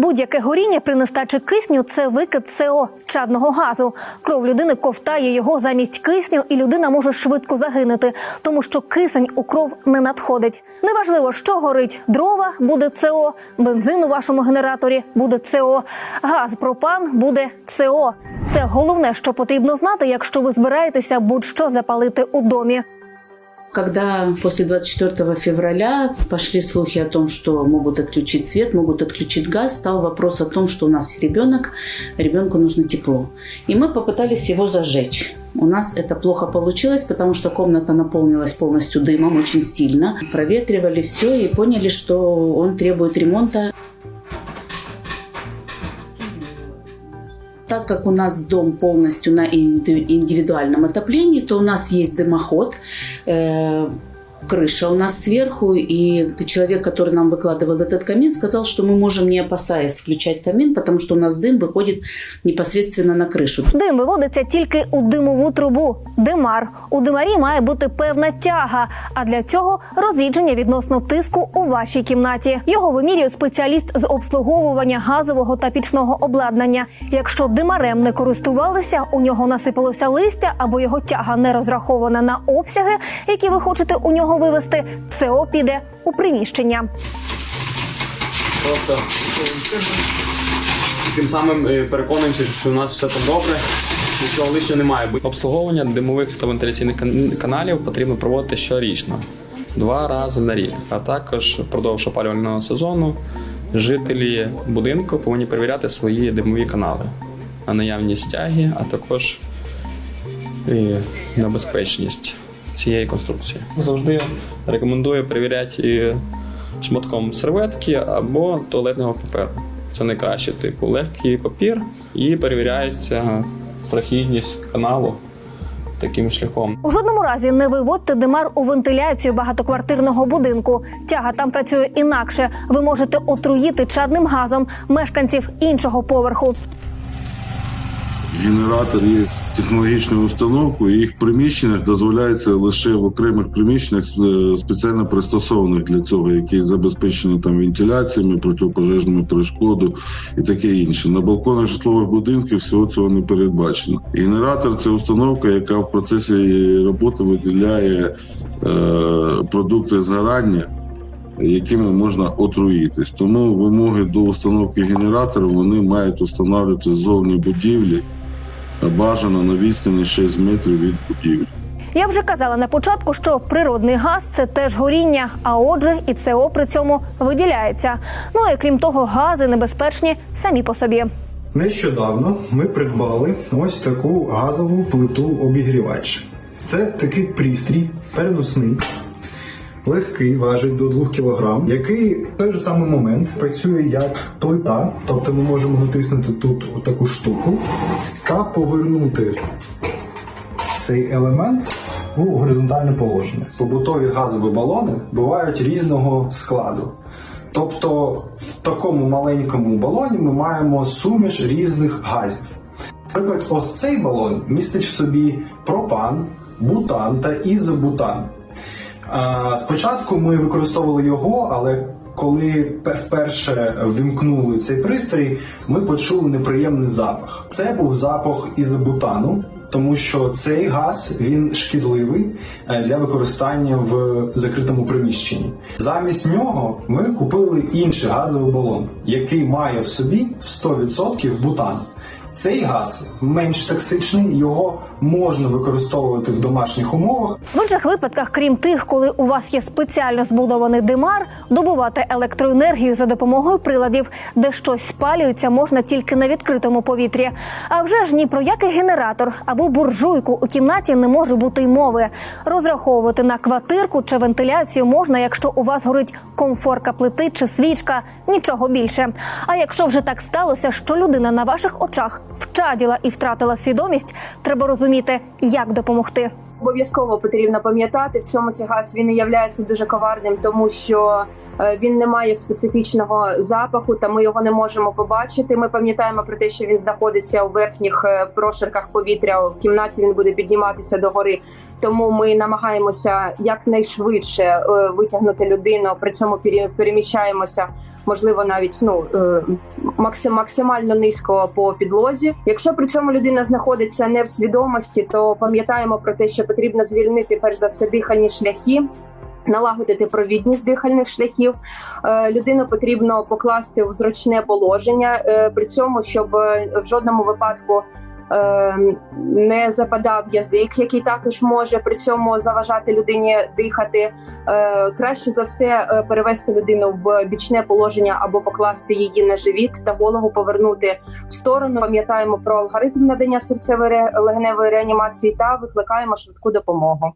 Будь-яке горіння при нестачі кисню це викид СО – чадного газу. Кров людини ковтає його замість кисню, і людина може швидко загинути, тому що кисень у кров не надходить. Неважливо, що горить дрова буде СО, бензин у вашому генераторі буде СО, газ пропан буде СО. Це головне, що потрібно знати, якщо ви збираєтеся будь-що запалити у домі. Когда после 24 февраля пошли слухи о том, что могут отключить свет, могут отключить газ, стал вопрос о том, что у нас ребенок, ребенку нужно тепло. И мы попытались его зажечь. У нас это плохо получилось, потому что комната наполнилась полностью дымом очень сильно. Проветривали все и поняли, что он требует ремонта. Так как у нас дом полностью на индивидуальном отоплении, то у нас есть дымоход, э, крыша у нас сверху, и человек, который нам выкладывал этот камин, сказал, что мы можем, не опасаясь, включать камин, потому что у нас дым выходит непосредственно на крышу. Дим виводиться тільки у димову трубу. Димар. У димарі має бути певна тяга, а для цього розрідження відносно тиску у вашій кімнаті. Його вимірює спеціаліст з обслуговування газового та пічного обладнання. Якщо димарем не користувалися, у нього насипалося листя або його тяга не розрахована на обсяги, які ви хочете у нього вивести, ЦО піде у приміщення. Просто тим самим е, переконуємося, що у нас все там добре, нічого лишнього не має бути. Обслуговування димових та вентиляційних каналів потрібно проводити щорічно, два рази на рік. А також впродовж опалювального сезону жителі будинку повинні перевіряти свої димові канали на наявність тяги, а також і на безпечність цієї конструкції. Завжди рекомендую перевіряти і шматком серветки або туалетного паперу. Це найкраще, типу легкий папір і перевіряється прохідність каналу таким шляхом. У жодному разі не виводьте димар у вентиляцію багатоквартирного будинку. Тяга там працює інакше. Ви можете отруїти чадним газом мешканців іншого поверху. Генератор є технологічною установкою, їх приміщеннях дозволяється лише в окремих приміщеннях е, спеціально пристосованих для цього, які забезпечені там вентиляціями, протипожежними перешкоду і таке інше. На балконах житлових будинків всього цього не передбачено. Генератор це установка, яка в процесі роботи виділяє е, продукти згорання. Якими можна отруїтись, тому вимоги до установки генератора вони мають встановлювати ззовні будівлі, бажано на відстані 6 метрів від будівлі. Я вже казала на початку, що природний газ це теж горіння, а отже, і ЦО при цьому виділяється. Ну і крім того, гази небезпечні самі по собі. Нещодавно ми придбали ось таку газову плиту обігрівач. Це такий пристрій переносний, легкий, важить до 2 кг, який в той же самий момент працює як плита, тобто ми можемо натиснути тут таку штуку та повернути цей елемент у горизонтальне положення. Побутові газові балони бувають різного складу. Тобто в такому маленькому балоні ми маємо суміш різних газів. Наприклад, ось цей балон містить в собі пропан, бутан та ізобутан. Спочатку ми використовували його, але коли вперше ввімкнули цей пристрій, ми почули неприємний запах. Це був запах ізобутану, тому що цей газ він шкідливий е, для використання в закритому приміщенні. Замість нього ми купили інший газовий балон, який має в собі 100% бутан. Цей газ менш токсичний, його можна використовувати в домашніх умовах, В інших випадках, крім тих, коли у вас є спеціально збудований димар, добувати електроенергію за допомогою приладів, де щось спалюється, можна тільки на відкритому повітрі. А вже ж ні про який генератор або буржуйку у кімнаті не може бути й мови. Розраховувати на квартирку чи вентиляцію можна, якщо у вас горить комфорка плити чи свічка, нічого більше. А якщо вже так сталося, що людина на ваших очах вчаділа і втратила свідомість, треба розуміти, як допомогти. Обов'язково потрібно пам'ятати в цьому цей газ він являється дуже коварним, тому що е, він не має специфічного запаху, та ми його не можемо побачити. Ми пам'ятаємо про те, що він знаходиться у верхніх е, прошарках повітря. В кімнаті він буде підніматися догори. Тому ми намагаємося якнайшвидше е, витягнути людину. При цьому переміщаємося можливо, навіть ну максимально низько по підлозі. Якщо при цьому людина знаходиться не в свідомості, то пам'ятаємо про те, що потрібно звільнити перш за все дихальні шляхи. Налагодити провідність дихальних шляхів, Е, людину потрібно покласти в зручне положення, е, при цьому, щоб е, в жодному випадку не западав язик, який також може при цьому заважати людині дихати. Е, Краще за все е, перевести людину в бічне положення або покласти її на живіт та голову повернути в сторону. Пам'ятаємо про алгоритм надання серцево-легеневої реанімації та викликаємо швидку допомогу.